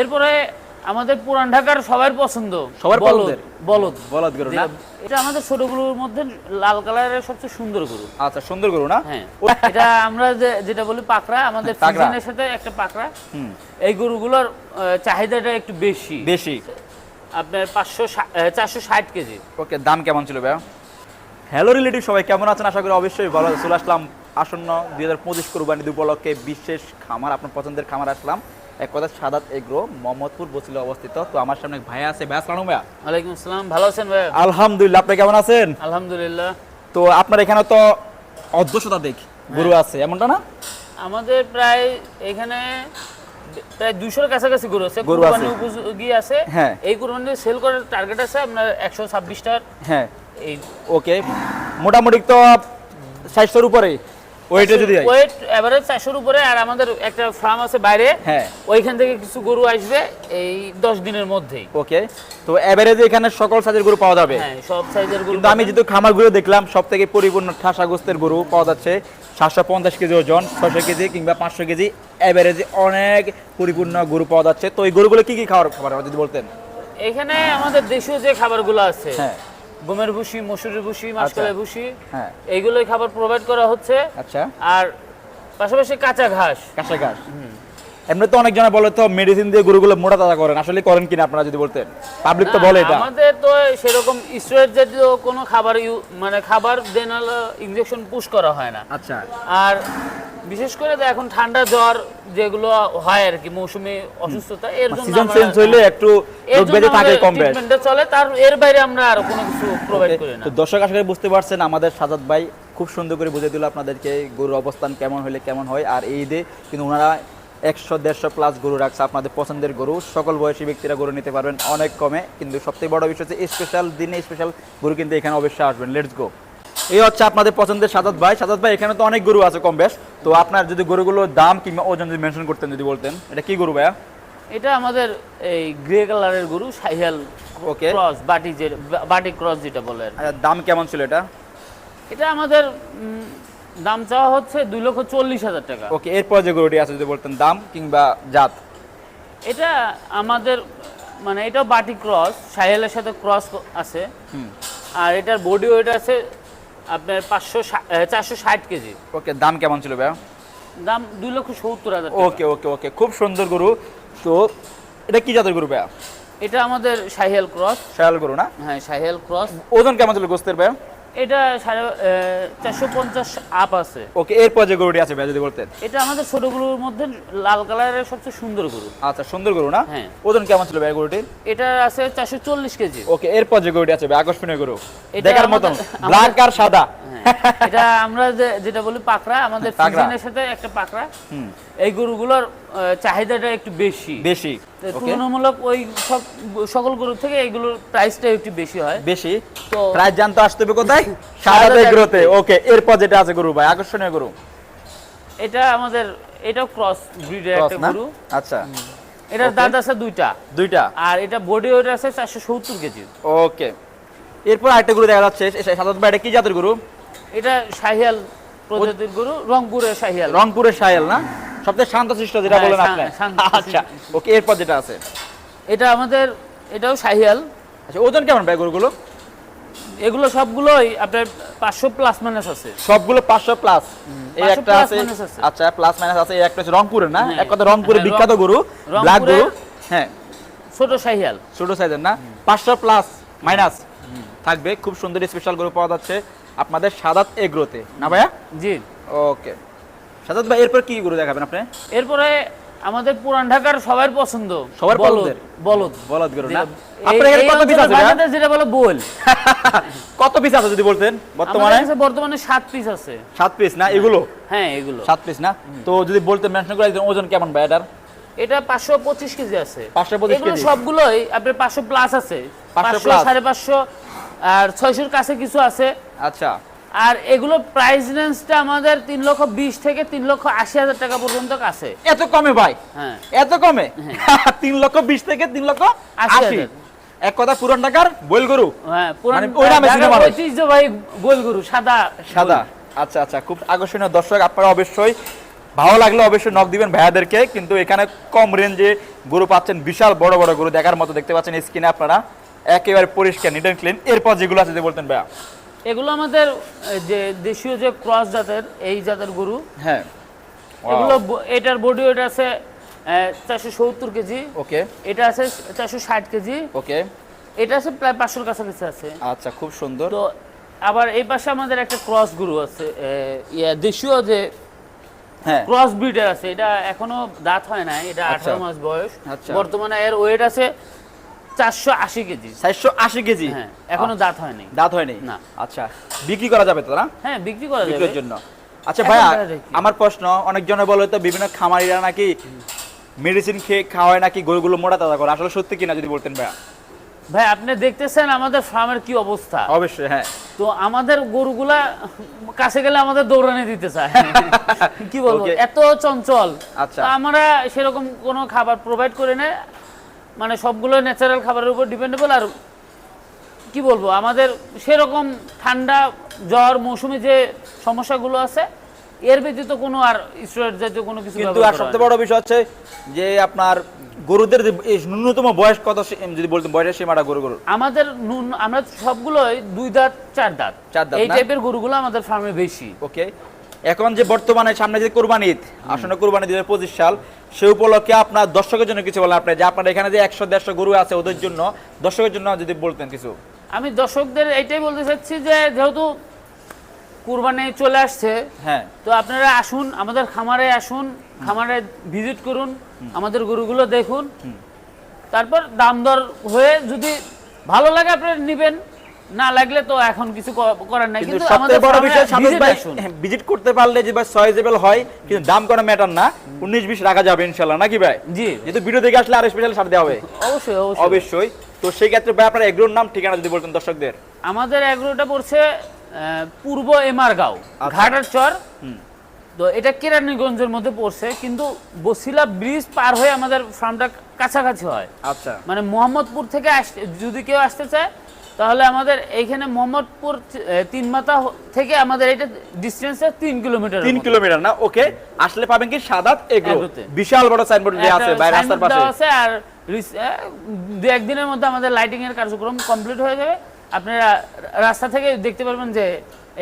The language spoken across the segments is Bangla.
এরপরে আমাদের পুরান ঢাকার সবার পছন্দ। সবার বলদ, বলদ। বলদ গরু না? এটা আমাদের ছোট গরুর মধ্যে লাল কালারের সবচেয়ে সুন্দর গরু। আচ্ছা সুন্দর গরু না? হ্যাঁ। এটা আমরা যেটা বলি পাকড়া আমাদের পাকড়া। ফিজিয়ানের সাথে একটা পাকড়া। এই গরুগুলোর চাহিদাটা একটু বেশি। বেশি। আপনার পাঁচশো চারশো ষাট কেজি। ওকে দাম কেমন ছিল ভাইয়া? হ্যালো রিলেটিভ সবাই কেমন আছেন? আশা করি অবশ্যই ভালো চলে আসলাম আসন্ন দুই হাজার পঁচিশ কোরবানি উপলক্ষে বিশেষ খামার আপনার পছন্দের খামার আসলাম। এক কথা সাদাত এগ্রো মোহাম্মদপুর বসিলে অবস্থিত। তো আমার সামনে এক ভাইয়া আছে। ভাইয়া আসসালাম ভাইয়া। ওয়ালাইকুম আসসালাম। ভালো আছেন ভাই আলহামদুলিল্লাহ। আপনি কেমন আছেন? আলহামদুলিল্লাহ। তো আপনার এখানে তো অর্ধ শতাধিক গরু আছে। এমনটা না? আমাদের প্রায় এখানে প্রায় দুশোর কাছাকাছি গরু আছে। গরু কুরবানি আছে। উপযোগী আছে। হ্যাঁ। এই কুরবানি সেল করার টার্গেট আছে আপনার একশো ছাব্বিশটার। হ্যাঁ। এই। ওকে। মোটামুটি তো ষাটশোর উপরে। ওইটা যদি ওয়েট এভারেজ চারশোর উপরে আর আমাদের একটা ফার্ম আছে বাইরে হ্যাঁ। ওইখান থেকে কিছু গরু আসবে এই দশ দিনের মধ্যেই। ওকে তো এভারেজে এখানে সকল সাইজের গরু পাওয়া যাবে। হ্যাঁ সব সাইজের গরু কিন্তু আমি যেহেতু খামারগুলো দেখলাম সব থেকে পরিপূর্ণ ঠাসা গোস্তের গরু পাওয়া যাচ্ছে সাতশো পঞ্চাশ কেজি ওজন ছশো কেজি কিংবা পাঁচশো কেজি অ্যাভারেজে অনেক পরিপূর্ণ গরু পাওয়া যাচ্ছে। তো এই গরুগুলো কি কি খাবার খাবার যদি বলতেন? এখানে আমাদের দেশীয় যে খাবারগুলো আছে হ্যাঁ। গমের ভুসি মসুরের ভুসি মাসকালের ভুসি হ্যাঁ। এইগুলোই খাবার প্রোভাইড করা হচ্ছে। আচ্ছা। আর পাশাপাশি কাঁচা ঘাস। কাঁচা ঘাস। এমনি তো অনেক জনে বলে তো মেডিসিন দিয়ে গরুগুলো মোটা তাজা করেন। আসলে করেন কিনা আপনারা যদি বলতেন? পাবলিক তো বলে এটা। আমাদের তো সেরকম স্টেরয়েড জাতীয় কোনো খাবার মানে খাবার দেন ইনজেকশন পুশ করা হয় না। আচ্ছা। আর বিশেষ করে তো এখন ঠান্ডা জ্বর যেগুলো হয় আর কি মৌসুমী অসুস্থতা এর জন্য সিজন চেঞ্জ হইলে একটু রোগ জন্য ব্যাধি থাকে কম বেশ। চলে তার এর বাইরে আমরা আর কোনো কিছু প্রোভাইড করি না। তো দর্শক আসলে বুঝতে পারছেন আমাদের সাজাদ ভাই খুব সুন্দর করে বুঝিয়ে দিল আপনাদেরকে গরুর অবস্থান কেমন হলে কেমন হয়। আর এই ঈদে কিন্তু ওনারা একশো দেড়শো প্লাস গরু রাখছে আপনাদের পছন্দের গরু। সকল বয়সী ব্যক্তিরা গরু নিতে পারবেন অনেক কমে কিন্তু সবথেকে বড় বিষয় হচ্ছে স্পেশাল দিনে স্পেশাল গরু কিন্তু এখানে অবশ্যই আসবেন। লেটস গো এই হচ্ছে আপনাদের পছন্দের সাজাদ ভাই। সাজাদ ভাই এখানে তো অনেক গরু আছে কম বেশ। তো আপনার যদি গরুগুলোর দাম কিংবা ওজন যদি মেনশন করতেন যদি বলতেন এটা কি গরু ভাইয়া? এটা আমাদের এই গ্রে কালারের গরু সাইহাল ওকে ক্রস বাটি যে বাটি ক্রস যেটা বলে আর কি। আচ্ছা, দাম কেমন ছিল এটা? এটা আমাদের দাম চাওয়া হচ্ছে দুই লক্ষ চল্লিশ হাজার টাকা। ওকে এরপর যে গরুটি আছে যদি বলতেন দাম কিংবা জাত। এটা আমাদের মানে এটা বাটি ক্রস সাহেলের সাথে ক্রস আছে। হুম। আর এটার বডি ওয়েট আছে আপনার পাঁচশো চারশো ষাট কেজি। ওকে দাম কেমন ছিল ভাইয়া? দাম দুই লক্ষ সত্তর হাজার ওকে ওকে ওকে খুব সুন্দর গরু। তো এটা কি জাতের গরু ভাইয়া? এটা আমাদের সাহেল ক্রস। শায়াল গরু না? হ্যাঁ সাইহেল ক্রস। ওজন কেমন ছিল গোস্তের ভাইয়া? এটা সাড়ে চারশো পঞ্চাশ আপ আছে। ওকে এরপর যে গরুটি আছে যদি বলতেন। এটা আমাদের ছোট গরুর মধ্যে লাল কালারের সবচেয়ে সুন্দর গরু। আচ্ছা সুন্দর গরু না? হ্যাঁ। ওজন কেমন ছিল ভাই গরুটির? এটা আছে চারশো চল্লিশ কেজি। ওকে এরপর যে গরুটি আছে ভাই আকর্ষণীয় গরু। দেখার মতন ব্ল্যাক আর সাদা। হ্যাঁ, এটা আমরা যেটা বলি পাকড়া আমাদের। সাথে একটা পাকড়া। এই গরুগুলোর চাহিদাটা একটু বেশি। বেশি তুলনামূলক ওই সব সকল গরুর থেকে এইগুলোর প্রাইসটা একটু বেশি হয়। বেশি। তো প্রায় জানতে আসতে হবে কোথায়? গরুতে ওকে এরপর যেটা আছে গরু ভাই আকর্ষণীয় গরু। এটা আমাদের এটাও ক্রস ব্রিডের একটা গরু। আচ্ছা। এটার দাঁত আছে দুইটা। দুইটা? আর এটা বডি ওয়েট আছে চারশো সত্তর কেজি। ওকে এরপর আরেকটা গরু দেখা যাচ্ছে সাধারণত এটা কি জাতের গরু? এটা শাহিয়াল প্রজাতির গরু রংপুরের শাহিয়াল। রংপুরের না? সবচেয়ে যেটা হ্যাঁ, বলেন আপনি। আচ্ছা ওকে এরপর যেটা আছে। এটা আমাদের এটাও শাহিয়াল। আচ্ছা ওজন কেমন ভাই গরুগুলো? এগুলো সবগুলোই আপনার পাঁচশো প্লাস মাইনাস আছে। সবগুলো পাঁচশো প্লাস এই একটা আছে আচ্ছা প্লাস মাইনাস আছে এই একটা হচ্ছে রংপুরের না? হ্যাঁ। এক কথা রংপুরের হ্যাঁ, বিখ্যাত গরু ব্ল্যাক গরু। হ্যাঁ। ছোট শাহিয়াল। ছোট সাইজের না? পাঁচশো প্লাস মাইনাস থাকবে খুব সুন্দর স্পেশাল গরু পাওয়া যাচ্ছে। আপনাদের সাদাত এগ্রোতে না ভাইয়া? জি। ওকে। সাদাত ভাই এরপর কি গরু দেখাবেন আপনি? এরপরে আমাদের পুরান ঢাকার সবার পছন্দ সবার বলদ, বলদ। বলদ গরু না? আপনার কত পিস আছে বাংলাদেশ যেটা বলে বোল। কত পিস আছে যদি বলতেন বর্তমানে? বর্তমানে সাত পিস আছে। সাত পিস না? এগুলো? হ্যাঁ এগুলো। সাত পিস না? তো যদি বলতে মেনশন করে দিতেন ওজন কেমন ভাই এটার? এটা পাঁচশো পঁচিশ কেজি আছে। 525 এগুলো কেজি। সবগুলোই আপনার পাঁচশো প্লাস আছে। 500 পাঁচশো সাড়ে পাঁচশো আর ছয়শোর কাছে কিছু আছে। আচ্ছা। আর এগুলো প্রাইস রেঞ্জটা আমাদের তিন লক্ষ বিশ থেকে তিন লক্ষ আশি হাজার টাকা পর্যন্ত আছে এত কমে ভাই? হ্যাঁ। এত কমে? তিন লক্ষ বিশ থেকে তিন লক্ষ আশি এক কথা পুরান টাকার বইল গরু হ্যাঁ পুরান ঢাকার। ঐতিহ্যবাহী গোলগুরু সাদা সাদা। আচ্ছা আচ্ছা খুব আকর্ষণীয়। দর্শক আপনারা অবশ্যই ভালো লাগলে অবশ্যই নক দিবেন ভাইয়াদেরকে। কিন্তু এখানে কম রেঞ্জে গরু পাচ্ছেন বিশাল বড় বড় গরু। দেখার মতো দেখতে পাচ্ছেন স্ক্রিনে আপনারা। একেবারে পরিষ্কার নিট অ্যান্ড ক্লিন এরপর যেগুলো আছে যে বলতেন ভাইয়া। এগুলো আমাদের যে দেশীয় যে ক্রস জাতের এই জাতের গরু। হ্যাঁ। এগুলো এটার বডি ওয়েট আছে চারশো সত্তর কেজি। ওকে। এটা আছে চারশো ষাট কেজি। ওকে। এটা আছে প্রায় পাঁচশোর কাছাকাছি আছে। আচ্ছা খুব সুন্দর। তো আবার এই পাশে আমাদের একটা ক্রস গরু আছে ইয়া দেশীয় যে হ্যাঁ। ক্রস ব্রিডের আছে এটা এখনও দাঁত হয় না এটা আচ্ছা। আঠারো মাস বয়স। আচ্ছা। বর্তমানে এর ওয়েট আছে চারশো আশি কেজি। চারশো আশি কেজি? হ্যাঁ এখনও দাঁত হয়নি। দাঁত হয়নি? না। আচ্ছা। বিক্রি করা যাবে তো না হ্যাঁ বিক্রি করা যাবে। বিক্রির জন্য। আচ্ছা ভাইয়া দেখা যাক কি। আমার প্রশ্ন অনেকজনে বলে তো বিভিন্ন খামারিরা নাকি মেডিসিন খেয়ে খাওয়ায় নাকি গরুগুলো মোটা তাজা করে। আসলে সত্যি কিনা যদি বলতেন ভাইয়া? ভাই আপনি দেখতেছেন আমাদের ফার্মের কি অবস্থা? অবশ্যই হ্যাঁ। তো আমাদের গরুগুলা কাছে গেলে আমাদের দৌড়ানি দিতে চায়। কি বলব? এত চঞ্চল। আচ্ছা। আমরা সেরকম কোনো খাবার প্রোভাইড করে না। মানে সবগুলো ন্যাচারাল খাবারের উপর ডিপেন্ডেবল আর কি বলব আমাদের সেরকম ঠান্ডা জ্বর মৌসুমী যে সমস্যাগুলো আছে এর ব্যতীত কোনো আর স্টেরয়েড জাতীয় কোনো কিছু কিন্তু আর সবচেয়ে বড় বিষয় হচ্ছে যে আপনার গরুদের ন্যূনতম বয়স কত যদি বলতেন বয়সের সীমাটা গরু গরু। আমাদের আমরা সবগুলোই দুই দাঁত চার দাঁত। চার দাঁত এই টাইপের গরুগুলো আমাদের ফার্মে বেশি। ওকে এখন যে বর্তমানে সামনে যে কোরবানি ঈদ আসন্ন কোরবানি দুই পঁচিশ সাল সে উপলক্ষে আপনার দর্শকের জন্য কিছু বলেন আপনি যে আপনার এখানে যে একশো দেড়শো গরু আছে ওদের জন্য দর্শকের জন্য যদি বলতেন কিছু। আমি দর্শকদের এটাই বলতে চাচ্ছি যে যেহেতু কুরবানি চলে আসছে হ্যাঁ। তো আপনারা আসুন আমাদের খামারে আসুন খামারে ভিজিট করুন আমাদের গরুগুলো দেখুন। তারপর দাম দর হয়ে যদি ভালো লাগে আপনারা নেবেন। না লাগলে তো এখন কিছু করার নাই কিন্তু আমাদের সবচেয়ে বড় বিষয় সামনে ভাই ভিজিট করতে পারলে যে ভাই সয়েজেবল হয় কিন্তু দাম কোনো ম্যাটার না। উনিশ বিশ রাখা যাবে ইনশাল্লাহ নাকি ভাই? জি। যেহেতু ভিডিও দেখে আসলে আর স্পেশাল ছাড় দেওয়া হবে। অবশ্যই অবশ্যই। অবশ্যই। তো সেই ক্ষেত্রে ভাই আপনার এগ্রোর নাম ঠিকানা যদি বলতেন দর্শকদের। আমাদের এগুলোটা পড়ছে পূর্ব এমারগাঁও আচ্ছা। ঘাটার চর। তো এটা কেরানীগঞ্জের মধ্যে পড়ছে কিন্তু বসিলা ব্রিজ পার হয়ে আমাদের ফার্মটা কাছাকাছি হয়। আচ্ছা। মানে মোহাম্মদপুর থেকে আসতে যদি কেউ আসতে চায় তাহলে আমাদের এইখানে মোহাম্মদপুর তিন মাথা থেকে আমাদের এটা ডিস্টেন্সে তিন কিলোমিটার তিন কিলোমিটার না? ওকে আসলে পাবেন কি? সাদাত এগ্রো। বিশাল বড় সাইনবোর্ড দেওয়া আছে ভাই রাস্তার পাশে। আছে আর দু একদিনের মধ্যে আমাদের লাইটিং এর কার্যক্রম কমপ্লিট হয়ে যাবে। আপনারা রাস্তা থেকে দেখতে পারবেন যে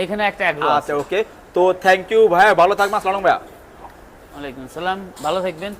এখানে একটা অ্যাগ্রো আছে। আচ্ছা ওকে তো থ্যাংক ইউ ভাই ভালো থাকবেন। আসসালাম ভাইয়া। ওয়ালাইকুম আসসালাম। ভালো থাকবেন।